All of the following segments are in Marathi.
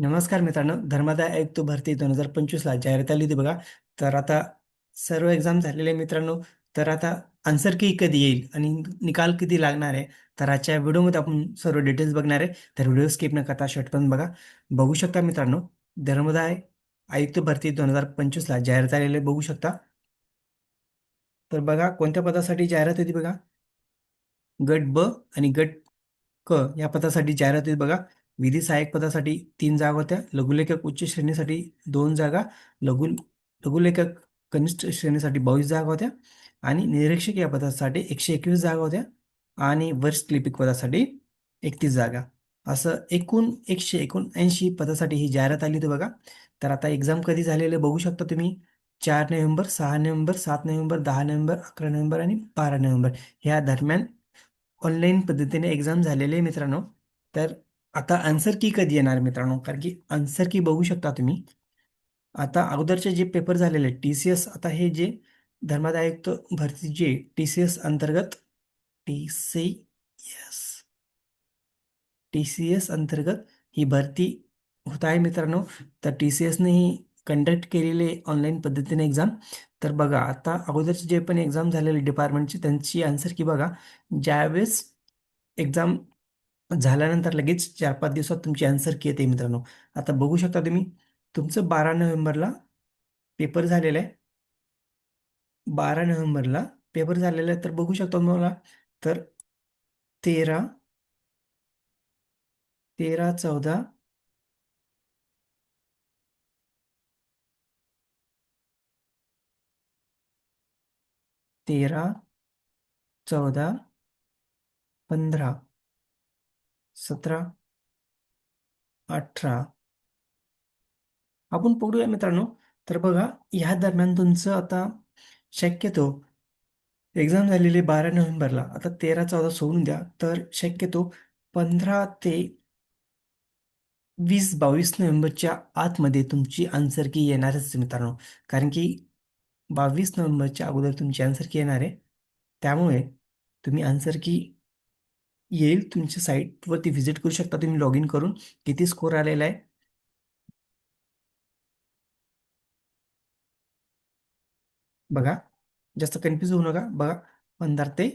नमस्कार मित्रांनो. धर्मादाय आयुक्त भरती दोन हजार पंचवीसला जाहिरात आली होती बघा. तर आता सर्व एक्झाम झालेले मित्रांनो. तर आता आन्सर की कधी येईल आणि निकाल किती लागणार आहे? तर आजच्या व्हिडिओमध्ये आपण सर्व डिटेल्स बघणार आहे. तर व्हिडिओ स्किप न करता पण बघा. बघू शकता मित्रांनो धर्मदाय आयुक्त भरती दोन हजार पंचवीसला जाहिरात आलेले बघू शकता. तर बघा कोणत्या पदासाठी जाहिरात होती बघा? गट ब आणि गट क या पदासाठी जाहिरात होती बघा. विधी सहाय्यक पदासाठी तीन जागा होत्या. लघुलेखक उच्च श्रेणीसाठी दोन जागा लघु लघुलेखक कनिष्ठ श्रेणीसाठी बावीस जागा होत्या आणि निरीक्षक या पदासाठी एकशे एकवीस जागा होत्या आणि वरिष्ठ लिपिक पदासाठी एकतीस जागा. असं एकूण एकशे एकोणऐंशी पदासाठी ही जाहिरात आली होती बघा. तर आता एक्झाम कधी झालेले बघू शकता तुम्ही. चार नोव्हेंबर सहा नोव्हेंबर सात नोव्हेंबर दहा नोव्हेंबर अकरा नोव्हेंबर आणि बारा नोव्हेंबर. ह्या दरम्यान ऑनलाईन पद्धतीने एक्झाम झालेले मित्रांनो. तर आता आन्सर की कधी येणार मित्रांनो? कारण की आन्सर की बघू शकता तुम्ही. आता अगोदरचे जे पेपर झालेले टी सी एस आता हे जे धर्मादायुक्त भरती जे टी सी एस अंतर्गत T C S T C S अंतर्गत ही भरती होत आहे मित्रांनो. तर टी सी एसने ही कंडक्ट केलेले ऑनलाईन पद्धतीने एक्झाम तर बघा आता अगोदरचे जे पण एक्झाम झालेले डिपार्टमेंटची त्यांची आन्सर की बघा. ज्यावेळेस एक्झाम झाल्यानंतर लगेच चार पाच दिवसात तुमची आन्सर की येते मित्रांनो. आता बघू शकता तुम्ही तुमचं बारा नोव्हेंबरला पेपर झालेलं आहे. बारा नोव्हेंबरला पेपर झालेला आहे तर बघू शकता मला तर तेरा तेरा चौदा तेरा चौदा पंधरा. सतरा अठरा. आपण पकडूया मित्रांनो. तर बघा ह्या दरम्यान तुमचं आता शक्यतो एक्झाम झालेली बारा नोव्हेंबरला. आता तेरा चौदा सोडून द्या. तर शक्यतो पंधरा ते वीस बावीस नोव्हेंबरच्या आतमध्ये तुमची आन्सर की येणारच मित्रांनो. कारण की बावीस नोव्हेंबरच्या अगोदर तुमची आन्सर की येणार आहे. त्यामुळे तुम्ही आन्सर की येईल तुमच्या साईटवरती व्हिजिट करू शकता तुम्ही लॉग इन करून. किती स्कोर आलेला आहे? बघा जास्त कन्फ्यूज होऊ नका. बघा पंधरा ते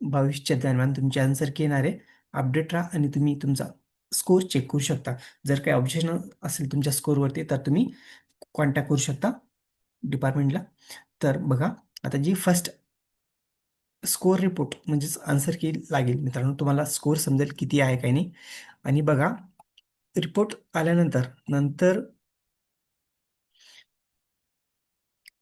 बावीसच्या दरम्यान तुमचे आन्सर की येणार आहे. अपडेट राहा आणि तुम्ही तुमचा स्कोर चेक करू शकता. जर काही ऑब्जेक्शन असेल तुमच्या स्कोरवरती तर तुम्ही कॉन्टॅक्ट करू शकता डिपार्टमेंटला तर बघा आता जी फर्स्ट स्कोर रिपोर्ट म्हणजेच आन्सर की लागेल. मित्रांनो तुम्हाला स्कोर समजेल किती आहे काही नाही. आणि बघा रिपोर्ट आल्यानंतर नंतर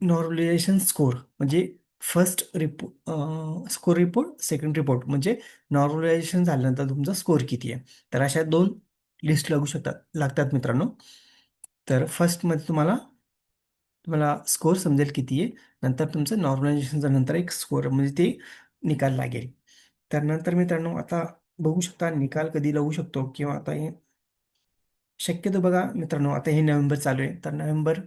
नॉर्मलायझेशन स्कोर म्हणजे first report score report second report म्हणजे नॉर्मलायझेशन झाल्यानंतर तुमचा स्कोर किती आहे. तर अशा दोन लिस्ट लागू शकतात लागतात मित्रांनो. तर फर्स्टमध्ये तुम्हाला तुम्हाला स्कोर समजेल किती आहे. नंतर तुमचं नॉर्मलायझेशनचा नंतर एक स्कोर म्हणजे ते निकाल लागेल. तर नंतर मित्रांनो आता बघू शकता निकाल कधी लावू शकतो किंवा आता हे शक्यतो बघा मित्रांनो आता हे नोव्हेंबर चालू आहे. तर नोव्हेंबर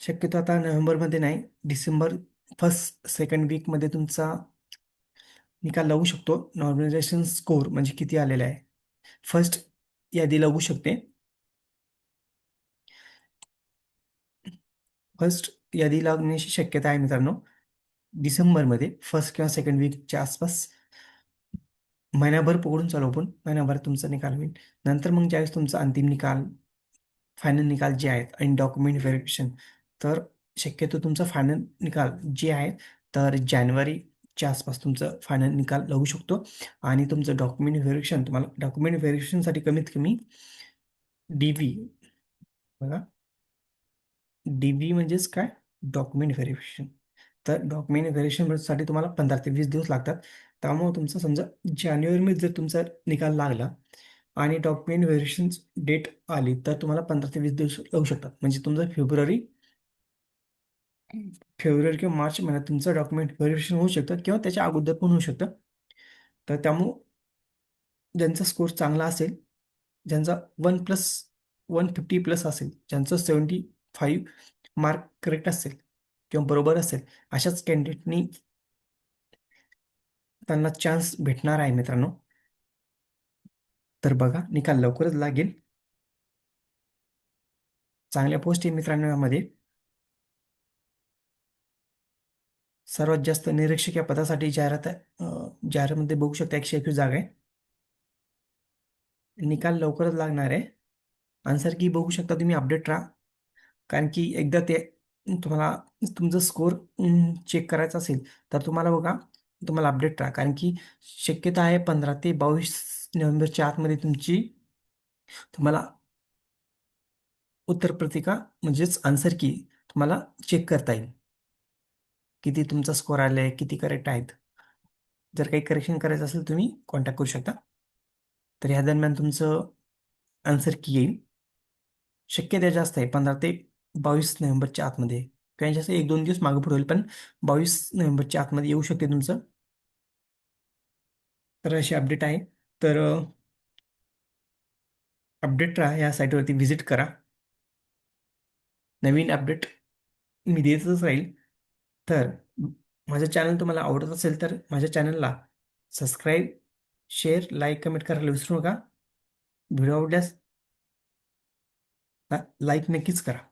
शक्यतो आता नोव्हेंबरमध्ये नाही डिसेंबर फर्स्ट सेकंड वीकमध्ये तुमचा निकाल लावू शकतो. नॉर्मलायझेशन स्कोर म्हणजे किती आलेला आहे. फर्स्ट यादी लागू शकते. फर्स्ट यादी लागण्याची शक्यता आहे मित्रांनो. डिसेंबरमध्ये फर्स्ट किंवा सेकंड वीकच्या आसपास महिन्याभर पकडून चालू आपण. महिन्याभर तुमचा निकाल होईल. नंतर मग ज्यावेळेस तुमचा अंतिम निकाल फायनल निकाल जे आहेत आणि डॉक्युमेंट व्हेरिफिकेशन तर शक्यतो तुमचा फायनल निकाल जे आहे तर जानेवारीच्या आसपास तुमचं फायनल निकाल लागू शकतो. आणि तुमचं डॉक्युमेंट व्हेरिफिकेशन तुम्हाला डॉक्युमेंट व्हेरिफिकेशनसाठी कमीत कमी डी व्ही बघा. डीव्ही म्हणजेच काय? डॉक्युमेंट व्हेरिफिकेशन तर डॉक्युमेंट व्हेरिफिकेशनसाठी तुम्हाला पंधरा ते वीस दिवस लागतात. त्यामुळे तुमचं समजा जानेवारीमध्ये जर तुमचा निकाल लागला आणि डॉक्युमेंट व्हेरिफिकेशन डेट आली तर तुम्हाला पंधरा ते वीस दिवस लागू शकतात. म्हणजे तुमचं फेब्रुवारी फेब्रुवारी किंवा मार्च महिन्यात तुमचं डॉक्युमेंट व्हेरिफिकेशन होऊ शकतं किंवा त्याच्या अगोदर पण होऊ शकतं. तर त्यामुळं ज्यांचा स्कोर चांगला असेल ज्यांचा one plus one fifty plus असेल ज्यांचं सेवन्टी फाईव्ह मार्क करेक्ट असेल किंवा बरोबर असेल अशाच कॅन्डिडेटनी त्यांना चान्स भेटणार आहे मित्रांनो. तर बघा निकाल लवकरच लागेल. चांगल्या पोस्ट आहे मित्रांनो यामध्ये. सर्वात जास्त निरीक्षक या पदासाठी जाहिरात जाहिरातमध्ये बघू शकता एकशे एकवीस जागा आहे. निकाल लवकरच लागणार आहे. आन्सर की बघू शकता तुम्ही अपडेट राहा. कारण की एकदा ते तुम्हाला तुमचं स्कोअर चेक करायचा असेल तर तुम्हाला बघा तुम्हाला अपडेट राहा. कारण की शक्यता आहे पंधरा ते बावीस नोव्हेंबरच्या आतमध्ये तुमची तुम्हाला उत्तर प्रतिका म्हणजेच आन्सर की तुम्हाला चेक करता येईल. किती तुमचा स्कोअर आला आहे किती करेक्ट आहेत. जर काही करेक्शन करायचं असेल तुम्ही कॉन्टॅक्ट करू शकता. तर ह्या दरम्यान तुमचं आन्सर की येईल. शक्यता जास्त आहे पंधरा ते बावीस नोव्हेंबरच्या आतमध्ये. काही जास्त एक दोन दिवस मागं पुढे होईल पण बावीस नोव्हेंबरच्या आतमध्ये येऊ शकते तुमचं. तर अशी अपडेट आहे. तर अपडेट राहा या साईटवरती व्हिजिट करा. नवीन अपडेट मी देतच राहील. तर माझं चॅनल तुम्हाला आवडत असेल तर माझ्या चॅनलला सबस्क्राईब शेअर लाईक कमेंट करायला विसरू नका. व्हिडिओ आवडल्यास लाईक नक्कीच करा.